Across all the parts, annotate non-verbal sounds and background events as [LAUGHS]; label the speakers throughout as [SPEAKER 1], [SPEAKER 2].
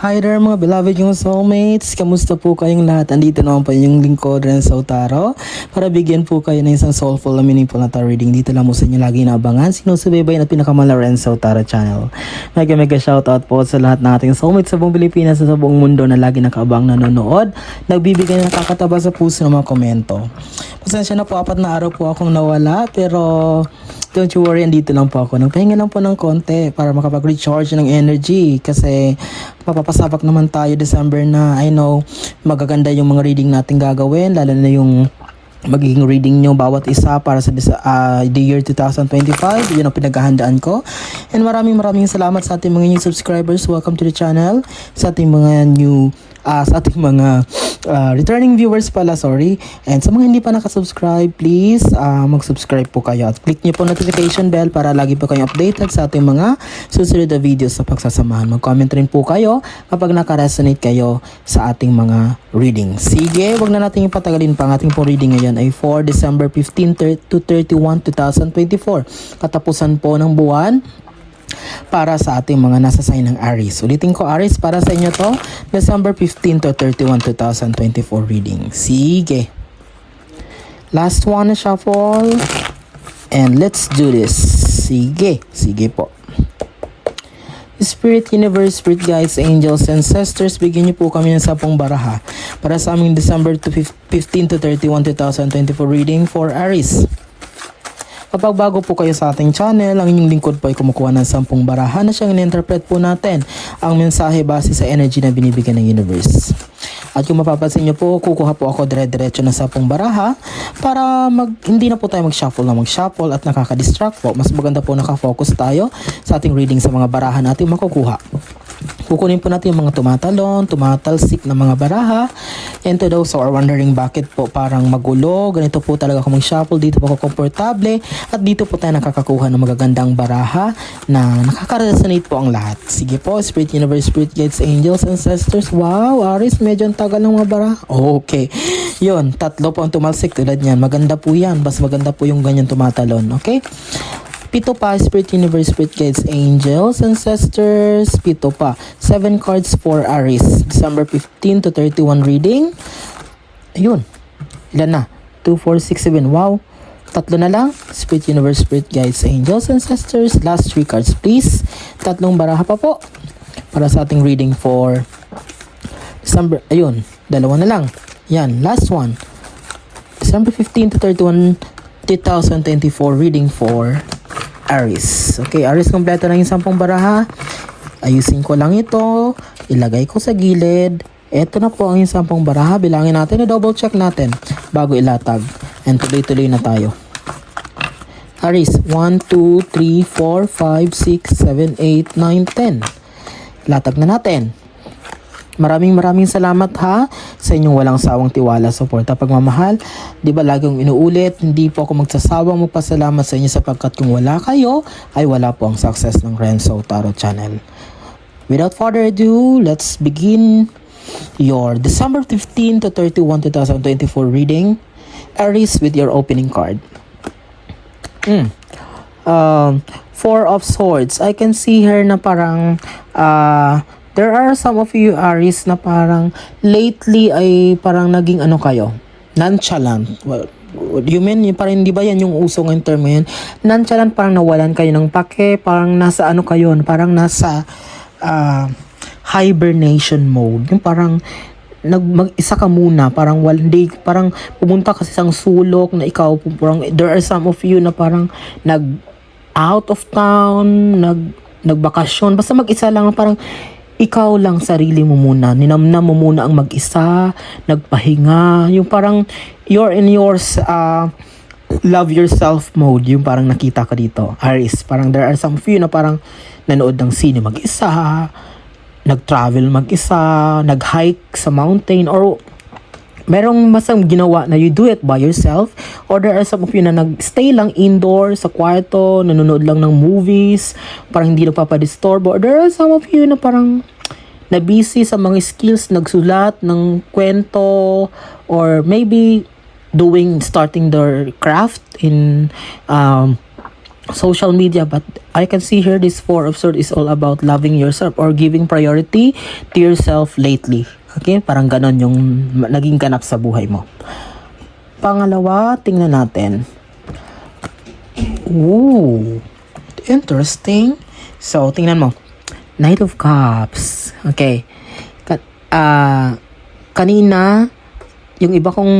[SPEAKER 1] Hi there mga beloved yung soulmates. Kamusta po kayong lahat? Andito naman po yung lingkod Ren Sautaro para bigyan po kayo ng isang soulful na meaningful na tarot reading. Dito lang mo sa inyo lagi naabangan. Sinusubaybayan at pinakamala Ren Sautaro channel. Mega mega shoutout po sa lahat ng ating soulmates sa buong Pilipinas at sa buong mundo na lagi nakaabang nanonood. Nagbibigay ng nakakataba sa puso ng mga komento. Pasensya na po, apat na araw po akong nawala pero Don't you worry, andito lang po ako. Nagpahinga lang po ng konti para makapag-recharge ng energy kasi papapasabak naman tayo December na. I know magaganda yung mga reading natin gagawin lalo na yung magiging reading nyo bawat isa para sa ah, the year 2025 yun ang pinaghahandaan ko. And maraming maraming salamat sa ating mga new subscribers. Welcome to the channel. Sa ating mga new ah, sa ating mga ah, returning viewers pala sorry. And sa mga hindi pa nakasubscribe please ah, mag-subscribe po kayo at click nyo po notification bell para lagi po kayong updated sa ating mga susunod na videos sa pagsasamahan. Mag-comment rin po kayo kapag nakaresonate kayo sa ating mga reading. Sige wag na natin ipatagalin pa. Ang ating po reading ngayon ay for December 15 thir- to 31 2024 katapusan po ng buwan para sa ating mga nasa sign ng Aries. Ulitin ko Aries para sa inyo to December 15 to 31 2024 reading. Sige. Last one shuffle. And let's do this. Sige. Sige po. Spirit Universe, Spirit Guides, Angels, Ancestors, bigyan niyo po kami ng sapong baraha para sa aming December to 15 to 31, 2024 reading for Aries. Kapag bago po kayo sa ating channel, ang inyong lingkod po ay kumukuha ng sampung baraha na siyang in-interpret po natin ang mensahe base sa energy na binibigyan ng universe. At kung mapapansin nyo po, kukuha po ako dire-diretso ng sampung baraha para mag, hindi na po tayo mag-shuffle na mag-shuffle at nakaka-distract po. Mas maganda po nakafocus tayo sa ating reading sa mga baraha natin makukuha. Kukunin po natin yung mga tumatalon, tumatalsik na mga baraha. And to those who are wondering bakit po parang magulo, ganito po talaga ako mag-shuffle, dito po ako komportable. At dito po tayo nakakakuha ng magagandang baraha na nakaka-resonate po ang lahat. Sige po, Spirit Universe, Spirit Guides, Angels, Ancestors. Wow, Aris, medyo ang tagal ng mga baraha. Okay. Yun, tatlo po ang tumalsik tulad niyan. Maganda po yan. Mas maganda po yung ganyan tumatalon. Okay? Pito pa, Spirit Universe, Spirit Guides, Angels, Ancestors. Pito pa. Seven cards for Aries. December 15 to 31 reading. Ayun. Ilan na? 2, 4, 6, 7. Wow. Tatlo na lang. Spirit Universe, Spirit Guides, Angels, Ancestors. Last three cards, please. Tatlong baraha pa po. Para sa ating reading for December. Ayun. Dalawa na lang. Yan. Last one. December 15 to 31, 2024 reading for Aries. Okay, Aries, kompleto na yung sampung baraha. Ayusin ko lang ito. Ilagay ko sa gilid. Ito na po ang yung sampung baraha. Bilangin natin, double check natin bago ilatag. And tuloy-tuloy na tayo. Aries, 1, 2, 3, 4, 5, 6, 7, 8, 9, 10. Latag na natin. Maraming maraming salamat ha sa inyong walang sawang tiwala, suporta, pagmamahal. Di ba laging inuulit, hindi po ako magsasawang magpasalamat sa inyo sapagkat kung wala kayo, ay wala po ang success ng Renzo Tarot Channel. Without further ado, let's begin your December 15 to 31, 2024 reading. Aries with your opening card. Mm. Um, Four of Swords. I can see here na parang uh, there are some of you Aries na parang lately ay parang naging ano kayo, nonchalant. Well, you mean? Yung Parang hindi ba yan yung uso ng term ngayon? Nonchalant parang nawalan kayo ng pake, parang nasa ano kayo, parang nasa ah, hibernation mode. Yung parang nag mag-isa ka muna parang one day parang pumunta ka sa isang sulok na ikaw parang there are some of you na parang nag out of town nag nagbakasyon basta mag-isa lang parang ikaw lang sarili mo muna. Ninamnam mo muna ang mag-isa nagpahinga. Yung parang you're in yours uh, love yourself mode. Yung parang nakita ka dito. Aries parang there are some you na parang nanood ng sine mag-isa nag-travel mag-isa, nag-hike sa mountain, or merong masang ginawa na you do it by yourself, or there are some of you na nag-stay lang indoor sa kwarto, nanonood lang ng movies, parang hindi nagpapadisturb, or there are some of you na parang na busy sa mga skills, nagsulat ng kwento, or maybe doing, starting their craft in um, social media but I can see here this four of swords is all about loving yourself or giving priority to yourself lately. Okay? Parang ganon yung naging ganap sa buhay mo. Pangalawa, tingnan natin. Ooh, interesting. So, tingnan mo. Knight of Cups. Okay. Ka- ah, kanina, yung iba kong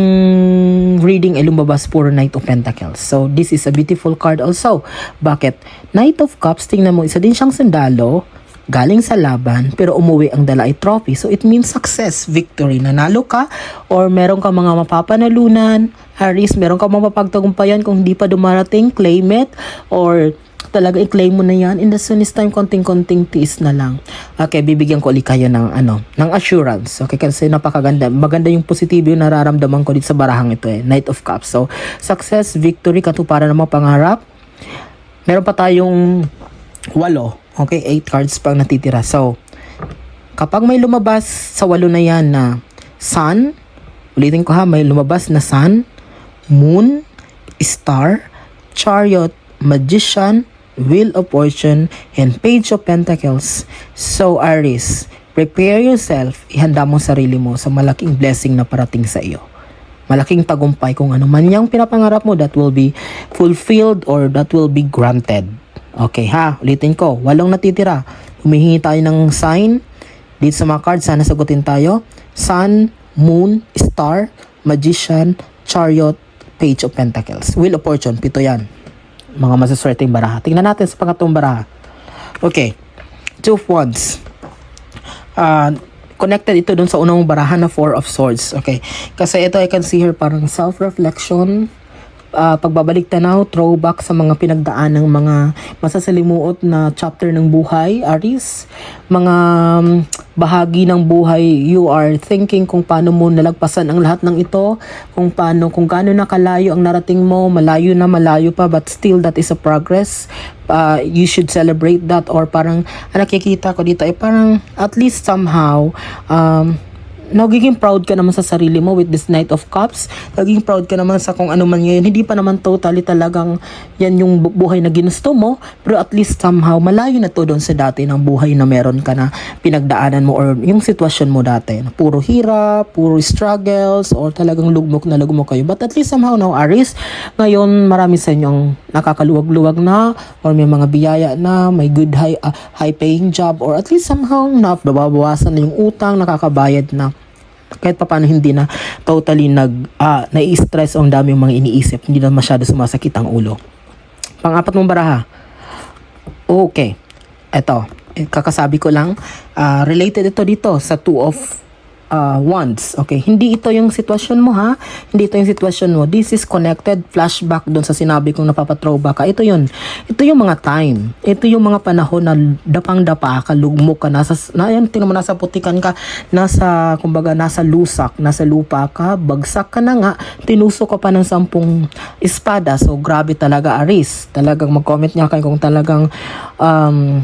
[SPEAKER 1] reading ay lumabas puro Knight of Pentacles. So, this is a beautiful card also. Bakit? Knight of Cups, tingnan mo, isa din siyang sundalo, galing sa laban, pero umuwi ang dala ay trophy. So, it means success, victory. Nanalo ka, or meron ka mga mapapanalunan, Aris, meron ka mapapagtagumpayan kung hindi pa dumarating, claim it, or talaga i-claim mo na yan. In the soonest time, konting-konting tiis na lang. Okay, bibigyan ko ulit kayo ng, ano, ng assurance. Okay, kasi napakaganda. Maganda yung positibo yung nararamdaman ko dito sa barahang ito eh. Knight of Cups. So, success, victory, katuparan ng mga pangarap. Meron pa tayong walo. Okay, eight cards pang natitira. So, kapag may lumabas sa walo na yan na sun, ulitin ko ha, may lumabas na sun, moon, star, chariot, magician, wheel of fortune, and page of pentacles. So Aries, prepare yourself, ihanda mo sarili mo sa malaking blessing na parating sa iyo. Malaking tagumpay kung ano man yung pinapangarap mo that will be fulfilled or that will be granted. Okay ha, ulitin ko, walong natitira. Humihingi tayo ng sign. Dito sa mga cards, sana sagutin tayo. Sun, Moon, Star, Magician, Chariot, Page of Pentacles. Wheel of Fortune, pito yan. Mga masaswerteng baraha. Tingnan natin sa pangatong baraha. Okay. Two of Wands. Ah, connected ito dun sa unang baraha na Four of Swords. Okay. Kasi ito I can see here parang self-reflection, ah, pagbabalik tanaw, throwback sa mga pinagdaan ng mga masasalimuot na chapter ng buhay, Aris. Mga um, bahagi ng buhay, you are thinking kung paano mo nalagpasan ang lahat ng ito, kung paano, kung gaano na kalayo ang narating mo, malayo na malayo pa, but still that is a progress. Uh, you should celebrate that or parang ang nakikita ko dito ay parang at least somehow um, nagiging proud ka naman sa sarili mo with this Knight of Cups. Nagiging proud ka naman sa kung ano man ngayon. Hindi pa naman totally talagang yan yung bu- buhay na ginusto mo. Pero at least somehow, malayo na to doon sa dati ng buhay na meron ka na pinagdaanan mo or yung sitwasyon mo dati. Puro hirap, puro struggles, or talagang lugmok na lugmok kayo. But at least somehow now, Aris, ngayon marami sa inyo ang nakakaluwag-luwag na or may mga biyaya na, may good high, ah, high paying job or at least somehow na nababawasan na yung utang, nakakabayad na kahit pa paano hindi na totally nag ah, nai-stress ang dami yung mga iniisip. Hindi na masyado sumasakit ang ulo. Pang-apat mong baraha. Okay. Eto. Eh, kakasabi ko lang ah, related ito dito sa two of ah, wands okay? Hindi ito yung sitwasyon mo ha? Hindi ito yung sitwasyon mo. This is connected flashback doon sa sinabi kong napapa-throwback ka ito yun. Ito yung mga time. Ito yung mga panahon na dapang-dapa ka lugmok ka nasa na yan tingnan mo nasa putikan ka nasa kumbaga nasa lusak nasa lupa ka bagsak ka na nga tinusok ka pa ng sampung espada. So grabe talaga Aris. Talagang mag-comment niya kayo kung talagang um,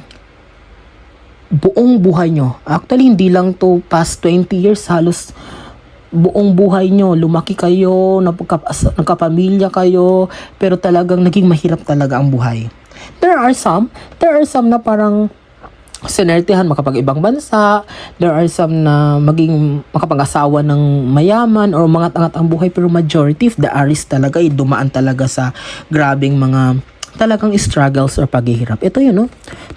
[SPEAKER 1] buong buhay nyo. Actually, hindi lang to past 20 years, halos buong buhay nyo, lumaki kayo, nagkapamilya kayo, pero talagang naging mahirap talaga ang buhay. There are some, there are some na parang sinertihan makapag-ibang bansa, there are some na maging makapag-asawa ng mayaman or mangat-angat ang buhay, pero majority of the Aris talaga ay dumaan talaga sa grabing mga talagang struggles or paghihirap. Ito yun, no?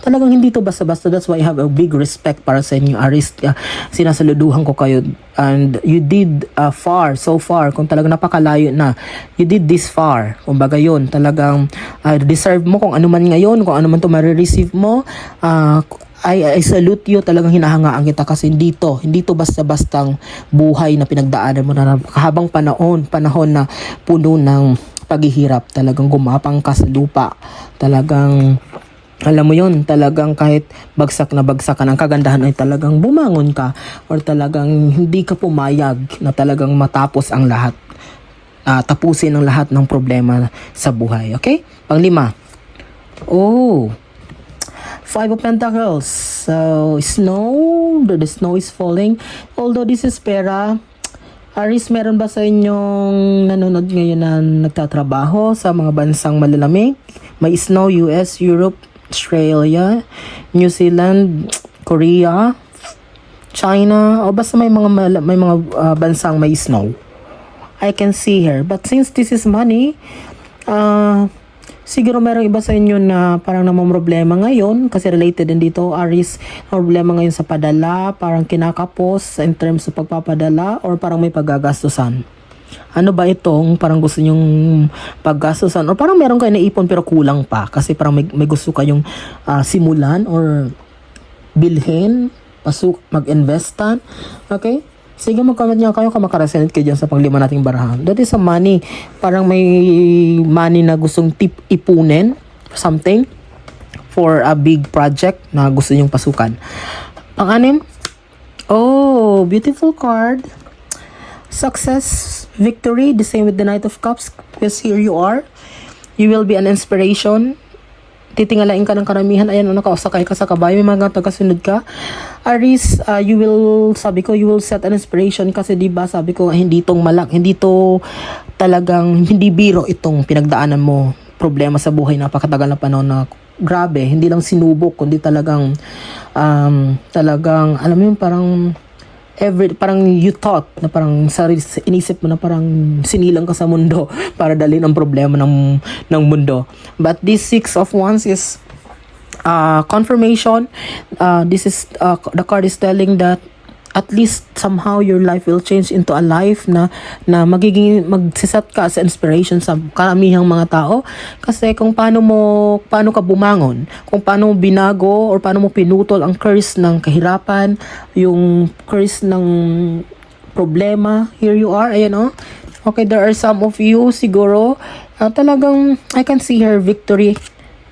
[SPEAKER 1] Talagang hindi to basta-basta. That's why I have a big respect para sa inyo, Aris. Uh, sinasaluduhan ko kayo. And you did uh, far, so far. Kung talagang napakalayo na. You did this far. Kumbaga yun, talagang uh, deserve mo kung ano man ngayon, kung ano man to marireceive mo. Uh, I, I salute you, talagang hinahangaan kita kasi hindi to, hindi to basta-bastang buhay na pinagdaanan mo na habang panahon, panahon na puno ng paghihirap, talagang gumapang ka sa lupa, talagang alam mo yon talagang kahit bagsak na bagsak ka ng kagandahan ay talagang bumangon ka or talagang hindi ka pumayag na talagang matapos ang lahat Ah, tapusin ang lahat ng problema sa buhay okay panglima oh Five of Pentacles. So, snow. The snow is falling. Although this is pera, Aris, meron ba sa inyong nanonood ngayon na nagtatrabaho sa mga bansang malalamig? May snow, US, Europe, Australia, New Zealand, Korea, China, o basta may mga may mga ah, bansang may snow. I can see here. But since this is money, ah siguro merong iba sa inyo na parang namomroblema ngayon kasi related din dito Aris. Problema ngayon sa padala parang kinakapos in terms sa pagpapadala or parang may paggagastusan. Ano ba itong parang gusto nyong paggastusan? Or parang meron kayo naipon pero kulang pa kasi parang may, may gusto kayong ah, simulan or bilhin pasok mag-investan. Okay Sige, mag-comment niya kayo kung makaresonate kayo dyan sa panglima nating barahan. That is a money. Parang may money na gustong tip ipunin, something, for a big project na gusto niyong pasukan. Pang-anim, oh, beautiful card. Success, victory, the same with the Knight of Cups. Because here you are. You will be an inspiration titingalain ka ng karamihan, ayan, ano ka, sakay ka sa kabayo, may mga tagasunod ka. Aris, uh, you will, sabi ko, you will set an inspiration kasi di ba sabi ko, hindi tong malak, hindi to talagang, hindi biro itong pinagdaanan mo, problema sa buhay, napakatagal na panahon na grabe, hindi lang sinubok, kundi talagang, um, talagang, alam mo yun, parang, every parang you thought na parang sarili inisip mo na parang sinilang ka sa mundo [LAUGHS] para dalhin ang problema ng ng mundo. But this six of wands is uh, confirmation. Uh, this is uh, the card is telling that at least somehow your life will change into a life na na magiging magsisat ka as inspiration sa karamihang mga tao. Kasi kung paano mo paano ka bumangon kung paano mo binago or paano mo pinutol ang curse ng kahirapan yung curse ng problema here you are ayan oh. Okay there are some of you siguro ah, talagang I can see her victory.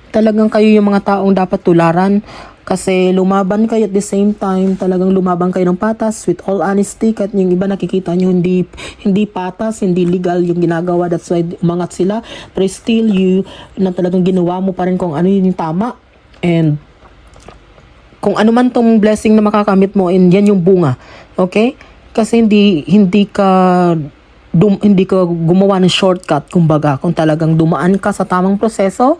[SPEAKER 1] Talagang kayo yung mga taong dapat tularan kasi lumaban kayo at the same time talagang lumaban kayo ng patas with all honesty kahit yung iba nakikita nyo hindi hindi patas hindi legal yung ginagawa that's why umangat sila. Pero still you na talagang ginawa mo pa rin kung ano yun yung tama. And kung ano man tong blessing na makakamit mo and yan yung bunga okay? Kasi hindi hindi ka dum, hindi ka gumawa ng shortcut kumbaga. Kung talagang dumaan ka sa tamang proseso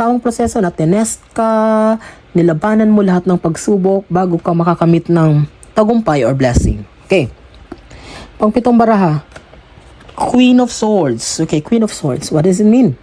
[SPEAKER 1] tamang proseso na tinest ka nilabanan mo lahat ng pagsubok bago ka makakamit ng tagumpay or blessing. Okay. Pangpitong baraha Queen of Swords. Okay Queen of Swords. What does it mean?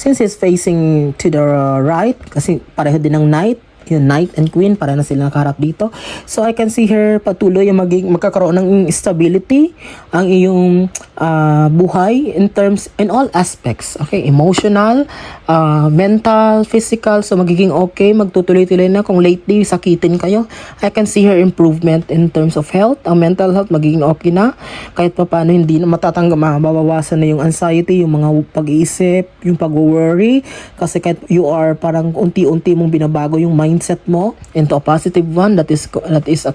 [SPEAKER 1] Since he's facing to the right kasi pareho din ng knight yung knight and queen para na sila nakaharap dito. So I can see her patuloy yung maging magkakaroon ng stability ang iyong ah, buhay in terms in all aspects. Okay emotional ah, mental physical. So magiging okay magtutuloy-tuloy na. Kung lately sakitin kayo I can see her improvement in terms of health. Ang mental health magiging okay na. Kahit pa paano hindi na matatanggap mababawasan na yung anxiety yung mga pag-iisip yung pag-worry. Kasi kahit you are parang unti-unti mong binabago yung mindset mo into a positive one that is that is a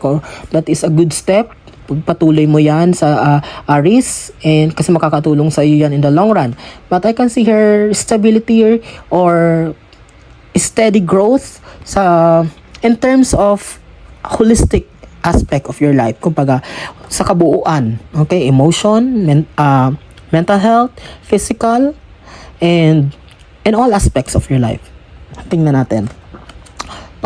[SPEAKER 1] that is a good step. Pagpatuloy mo yan sa uh, Aris and kasi makakatulong sa iyo yan in the long run. But I can see her stability or steady growth sa in terms of holistic aspect of your life. Kumbaga sa kabuuan okay? Emotion men, uh, mental health physical and in all aspects of your life. Tingnan natin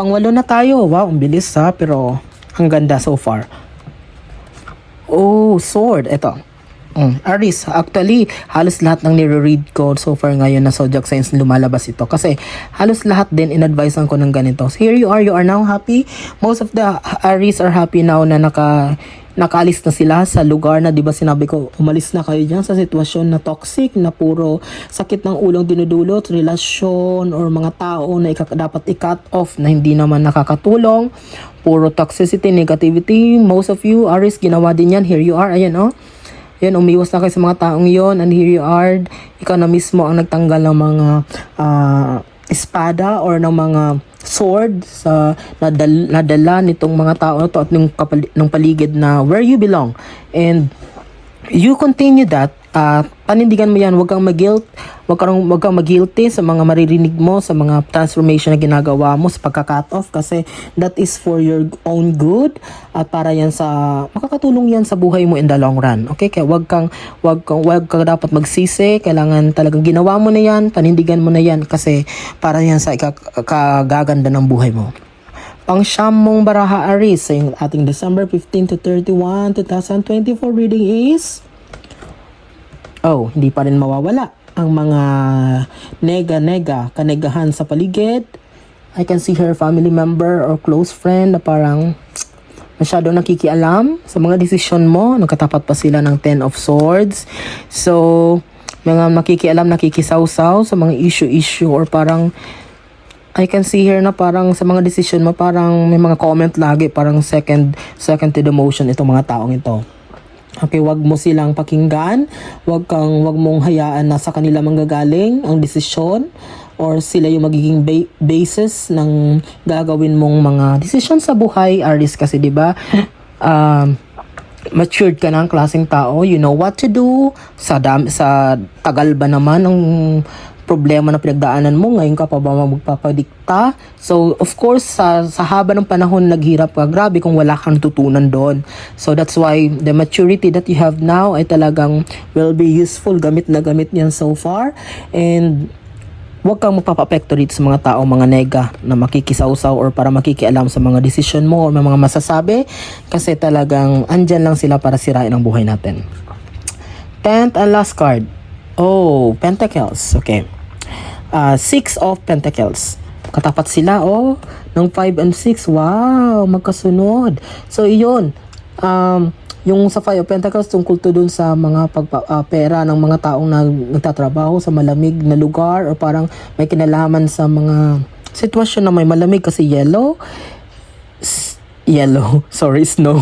[SPEAKER 1] pangwalo na tayo wow ang bilis ha pero ang ganda so far Oh, sword. Ito. Mm. Aris, actually, halos lahat ng nire-read ko so far ngayon na zodiac signs lumalabas ito. Kasi halos lahat din in-advisean ko ng ganito. So here you are, you are now happy. Most of the Aris are happy now na naka nakaalis na sila sa lugar na 'di ba sinabi ko umalis na kayo diyan sa sitwasyon na toxic na puro sakit ng ulong dinudulot relasyon or mga tao na ika- dapat i-cut off na hindi naman nakakatulong puro toxicity negativity most of you Aris ginawa din yan here you are ayan oh yan, umiwas na kayo sa mga taong yon and here you are, ikaw na mismo ang nagtanggal ng mga ah, espada or ng mga sword sa nadal, nadala nitong mga tao na to at ng, kapali, ng paligid na where you belong. And you continue that, uh, panindigan mo yan, huwag kang mag-guilt, huwag kang, huwag kang mag-guilty sa mga maririnig mo, sa mga transformation na ginagawa mo, sa pagka-cut off, kasi that is for your own good, at para yan sa, makakatulong yan sa buhay mo in the long run, okay? Kaya huwag kang, huwag kang, huwag kang dapat magsisi, kailangan talagang ginawa mo na yan, panindigan mo na yan, kasi para yan sa ikagaganda ng buhay mo. Pang siyam baraha Aris sa yung ating December 15 to 31, 2024 reading is Oh, hindi pa rin mawawala ang mga nega-nega, kanegahan sa paligid. I can see her family member or close friend na parang masyado nakikialam sa mga desisyon mo. Nagkatapat pa sila ng Ten of Swords. So, mga nakikialam, nakikisawsaw sa mga issue-issue or parang I can see here na parang sa mga decision mo parang may mga comment lagi parang second second to the motion itong mga taong ito. Okay, wag mo silang pakinggan, wag kang wag mong hayaan na sa kanila manggagaling ang desisyon or sila yung magiging ba- basis ng gagawin mong mga desisyon sa buhay, Aris kasi 'di ba? [LAUGHS] Um matured ka ng klaseng tao, you know what to do. Sa dam, sa tagal ba naman ang problema na pinagdaanan mo, ngayon ka pa ba magpapadikta? So, of course, sa, sa haba ng panahon naghirap ka, grabe kung wala kang tutunan doon. So, that's why the maturity that you have now ay talagang will be useful, gamit na gamit niyan so far. And huwag kang magpapapekto dito sa mga tao, mga nega na makikisawsaw or para makikialam sa mga decision mo or may mga masasabi kasi talagang andyan lang sila para sirain ang buhay natin. Tenth and last card. Oh, Pentacles. Okay. Uh, six of Pentacles. Katapat sila, oh, ng 5 and 6. Wow, magkasunod. So, iyon. Um, yung sa Five of Pentacles tungkol to dun sa mga pagpa, ah, pera ng mga taong nag, nagtatrabaho sa malamig na lugar or parang may kinalaman sa mga sitwasyon na may malamig kasi yellow. S- yellow. [LAUGHS] Sorry, snow.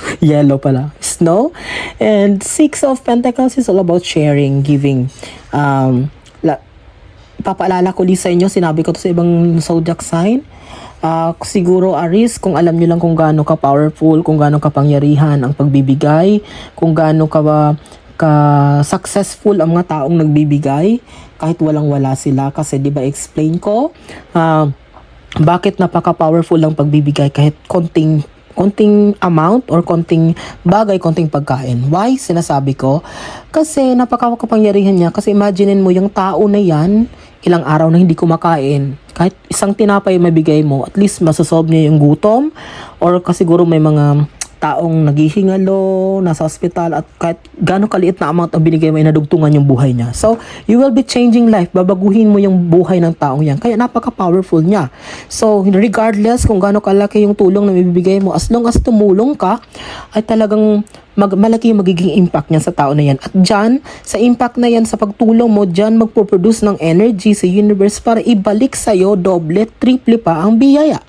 [SPEAKER 1] [LAUGHS] yellow pala. Snow. And Six of Pentacles is all about sharing, giving. Um, la, papaalala ko din sa inyo, sinabi ko to sa ibang zodiac sign. Ah, siguro Aris, kung alam niyo lang kung gaano ka powerful, kung gaano ka pangyarihan ang pagbibigay, kung gaano ka ba ka successful ang mga taong nagbibigay kahit walang-wala sila kasi 'di ba explain ko ah, bakit napaka-powerful ang pagbibigay kahit konting konting amount or konting bagay, konting pagkain. Why? Sinasabi ko. Kasi napakakapangyarihan niya. Kasi imaginein mo yung tao na yan, ilang araw na hindi kumakain. Kahit isang tinapay mabigay mo, at least masasolve niya yung gutom. Or kasi siguro may mga taong naghihingalo, nasa ospital, at kahit gano'ng kaliit na amount ang binigay mo, ay nadugtungan yung buhay niya. So, you will be changing life. Babaguhin mo yung buhay ng taong yan. Kaya napaka-powerful niya. So, regardless kung gaano kalaki yung tulong na ibibigay mo, as long as tumulong ka, ay talagang mag, malaki yung magiging impact niyan sa tao na yan. At dyan, sa impact na yan, sa pagtulong mo, dyan magpo-produce ng energy sa universe para ibalik sa'yo doble, triple pa ang biyaya.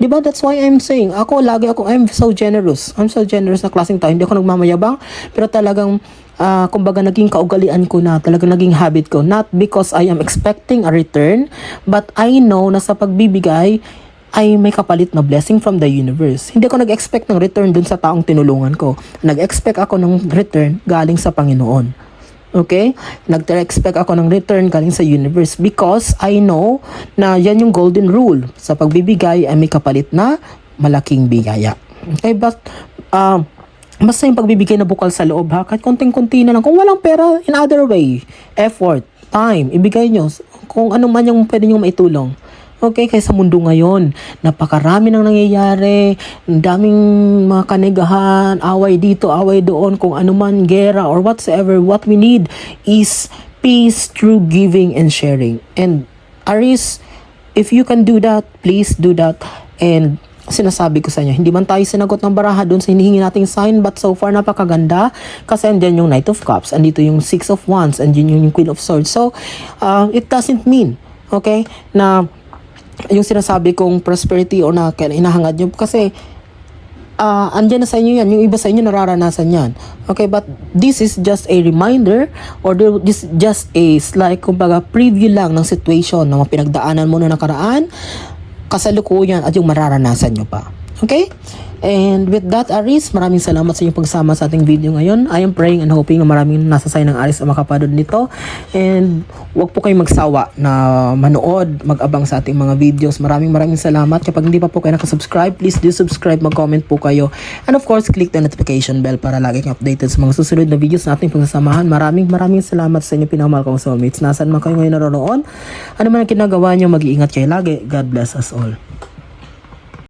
[SPEAKER 1] Di ba? That's why I'm saying, ako lagi ako, I'm so generous. I'm so generous na klaseng tao. Hindi ako nagmamayabang, pero talagang, ah, kumbaga naging kaugalian ko na, talagang naging habit ko. Not because I am expecting a return, but I know na sa pagbibigay, ay may kapalit na blessing from the universe. Hindi ako nag-expect ng return dun sa taong tinulungan ko. Nag-expect ako ng return galing sa Panginoon. Okay? Nag-expect ako ng return galing sa universe because I know na yan yung golden rule. Sa pagbibigay ay may kapalit na malaking biyaya. Okay? But, uh, basta yung pagbibigay na bukal sa loob ha, kahit konting-konti na lang. Kung walang pera, in other way, effort, time, ibigay nyo. Kung ano man yung pwede nyo maitulong. Okay, kaya sa mundo ngayon, napakarami nang nangyayari, ang daming mga kanegahan, away dito, away doon, kung ano man, gera or whatsoever, what we need is peace through giving and sharing. And Aris, if you can do that, please do that. And sinasabi ko sa inyo, hindi man tayo sinagot ng baraha doon sa hinihingi nating sign, but so far napakaganda kasi andyan yung Knight of Cups, andito yung Six of Wands, andyan yung Queen of Swords. So, uh, it doesn't mean, okay, na yung sinasabi kong prosperity o na kaya inahangad nyo kasi ah andyan na sa inyo yan. Yung iba sa inyo nararanasan yan. Okay, but this is just a reminder or this is just a like kumbaga preview lang ng situation na mga pinagdaanan mo na nakaraan, kasalukuyan at yung mararanasan nyo pa. Okay? And with that, Aris, maraming salamat sa inyong pagsama sa ating video ngayon. I am praying and hoping na maraming nasa sign ng Aris ang makapadod nito. And huwag po kayong magsawa na manood, mag-abang sa ating mga videos. Maraming maraming salamat. Kapag hindi pa po kayo nakasubscribe, please do subscribe, mag-comment po kayo. And of course, click the notification bell para lagi kang updated sa mga susunod na videos na ating pagsasamahan. Maraming maraming salamat sa inyo pinamahal kong soulmates. Nasaan man kayo ngayon naroon, ano man ang ginagawa nyo, mag-iingat kayo lagi. God bless us all.